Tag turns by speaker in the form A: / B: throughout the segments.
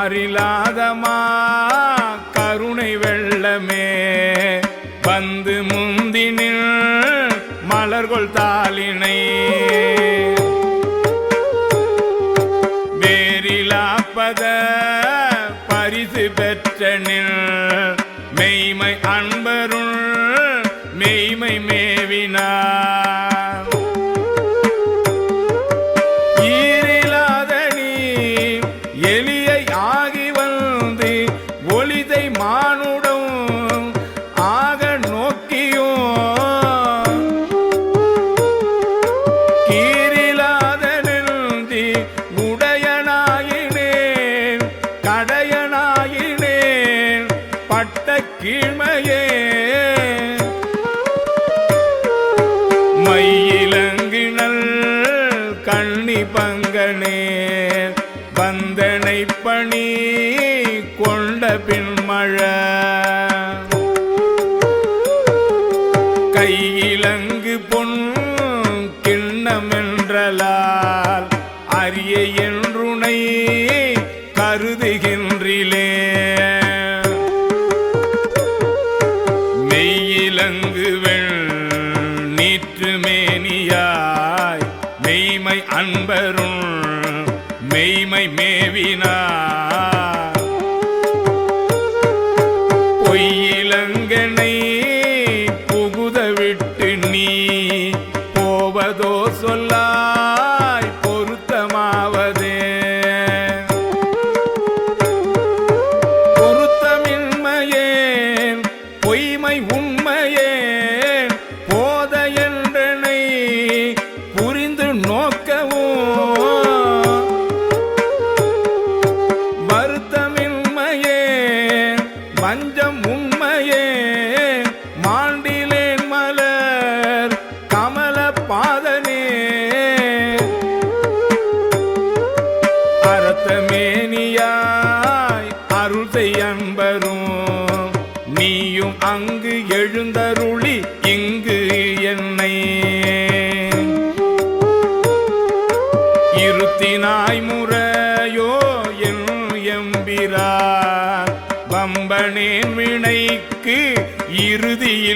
A: மாறிலாதமா? பந்தனை பணி கொண்ட பின்மழ போவதோ சொல்லா எம்பரும். நீயும் அங்கு எழுந்தருளி இங்கு என்னை. இருத்தினாய் முறையோ என் எம்பிரார். பம்பனேன் வினைக்கு இறுதி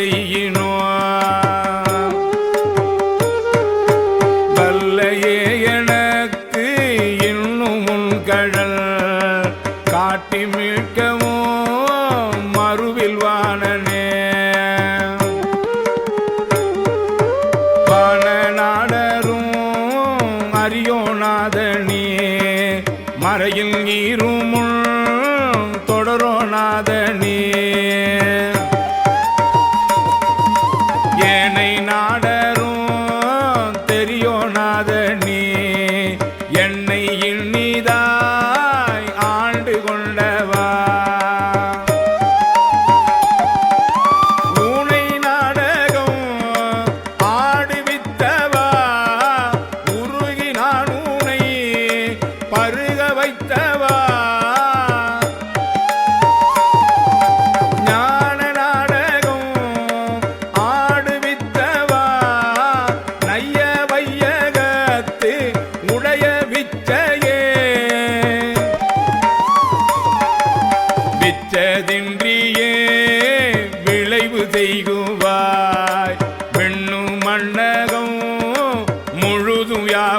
A: செய்யினோ? வல்லையே எனக்கு இன்னும் உன் கடல் காட்டி மீட்கவும் மறுவில் வாணனே பணநாடரும் அரியோநாதனே மறையில் நீரும் தொடரோநாதன்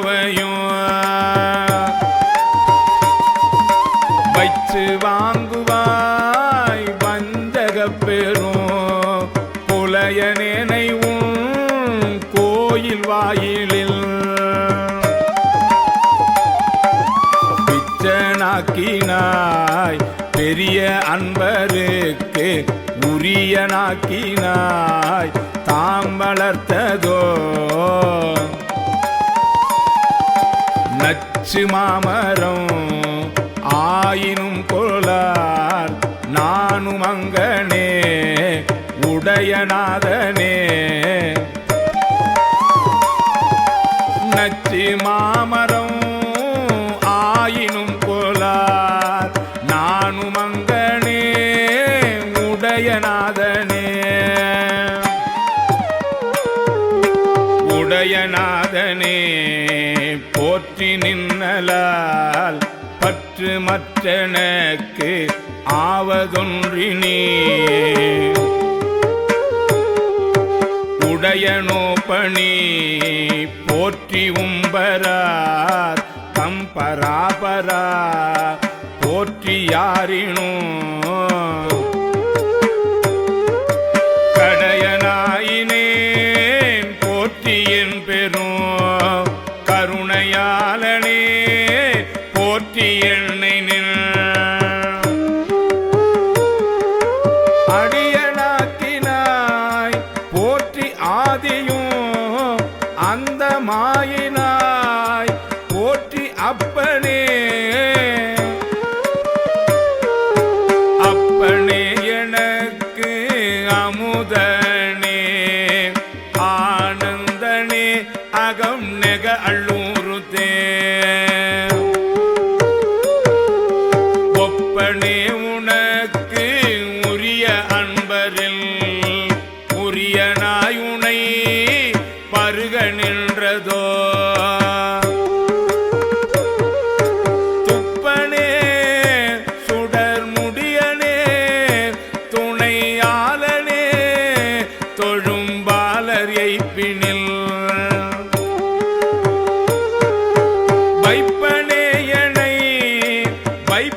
A: யாவையும் வச்சு வாங்குவாய் வஞ்சக பெரும் புலைய நினைவும் கோயில் வாயிலில். பிச்சனாக்கினாய் பெரிய அன்பருக்கு உரியனாக்கினாய் தாம் வளர்த்ததோ பேச்சு மாமரம். ஆயினும் கொளார் நானும் அங்கனே உடையநாதனே நச்சு மா உடையநாதனே போற்றி நின்னலால் பற்று மற்றனக்கு ஆவதொன்றினே. உடையனோ பணி போற்றி உம்பரார் கம்பராபரா போற்றி யாரினோ.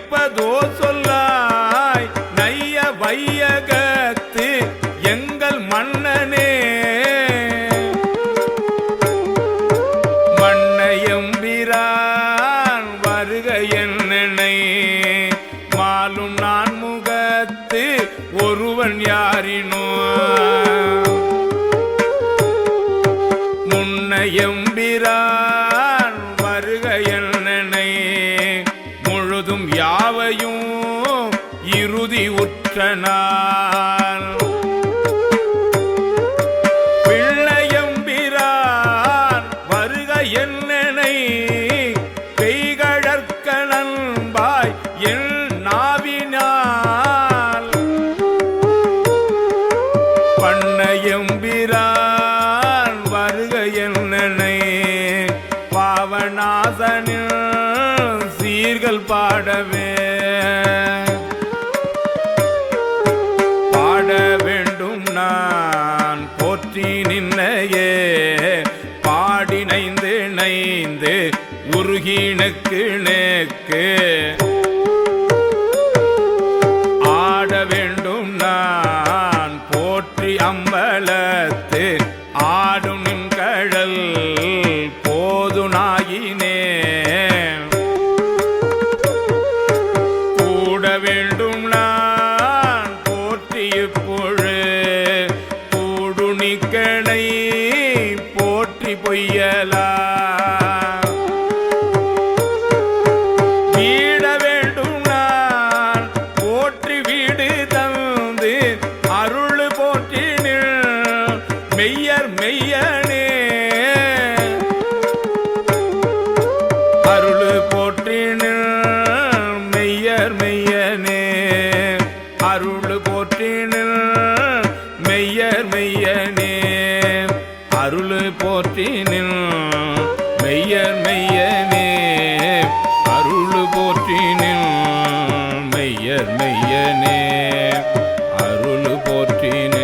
A: எப்பதோ சொல்லாய் நைய வையகத்து எங்கள் மன்னனே. மன்னையம்பிரான் வருக என்னை மாலும் நான் முகத்து ஒருவன் யாரினோ. முன்னையம் சீர்கள் பாடவே. பாட வேண்டும் நான் போற்றி நின்னையே. பாடினைந்து நைந்து உருகினுக்கு நேக்கு. பொய்யலா. வீட வேண்டும் நான் போற்றி வீடு தந்து அருள் போற்றி மெய்யர் மெய்யனே. அருள் போ மெய்யர் அருள்
B: போற்றினே.